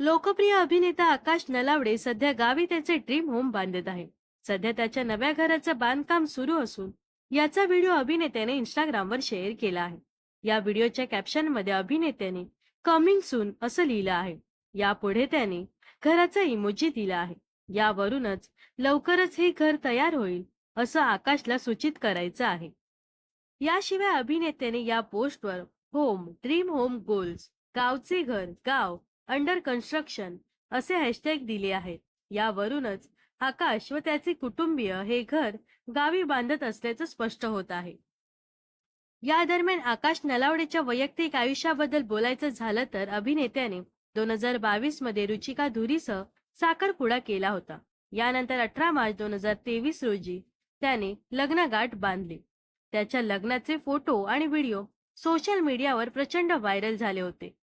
लोकप्रिय अभिनेता आकाश नलावडे सध्या गावी त्याचे ड्रीम होम बांधत आहे. सध्या त्याच्या नव्या घराचं बांधकाम सुरू असून याचा व्हिडिओ अभिनेत्याने इंस्टाग्रामवर शेअर केला आहे. या व्हिडिओच्या कॅप्शनमध्ये अभिनेत्याने कमिंग सून असं लिहिलं आहे. यापुढे त्याने घराचा इमोजी दिला आहे. यावरूनच लवकरच हे घर तयार होईल असं आकाशला सूचित करायचं आहे. याशिवाय अभिनेत्याने या पोस्टवर होम ड्रीम होम गोल्स गावचे घर गाव अंडर कन्स्ट्रक्शन असे हॅशटॅग दिले आहेत. यावरूनच आकाश व त्याचे कुटुंबीय हे घर गावी बांधत असल्याचं स्पष्ट होत आहे. या दरम्यान आकाश नलावडेच्या वैयक्तिक आयुष्याबद्दल बोलायचं झालं तर अभिनेत्याने दोन हजार बावीसमध्ये रुचिका धुरीसह साखरपुडा केला होता. यानंतर अठरा मार्च दोन हजार तेवीस रोजी त्याने लग्नगाठ बांधले. त्याच्या लग्नाचे फोटो आणि व्हिडिओ सोशल मीडियावर प्रचंड व्हायरल झाले होते.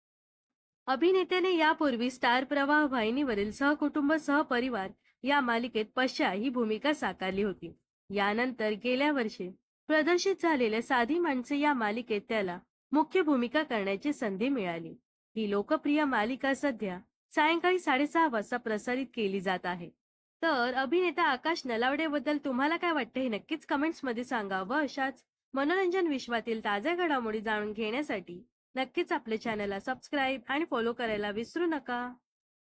अभिनेत्याने यापूर्वी स्टार प्रवाह वाहिनीवरील सहकुटुंब सहपरिवार या मालिकेत पश्या ही भूमिका साकारली होती. यानंतर गेल्या वर्षी प्रदर्शित झालेल्या साधी माणसे या मालिकेत त्याला मुख्य भूमिका करण्याची संधी मिळाली. ही लोकप्रिय मालिका सध्या सायंकाळी साडेसहा वाजता प्रसारित केली जात आहे. तर अभिनेता आकाश नलावडेबद्दल तुम्हाला काय वाटतं हे नक्कीच कमेंट्समध्ये सांगा व अशाच मनोरंजन विश्वातील ताज्या घडामोडी जाणून घेण्यासाठी नक्कीच आपल्या चॅनलला सबस्क्राईब आणि फॉलो करायला विसरू नका.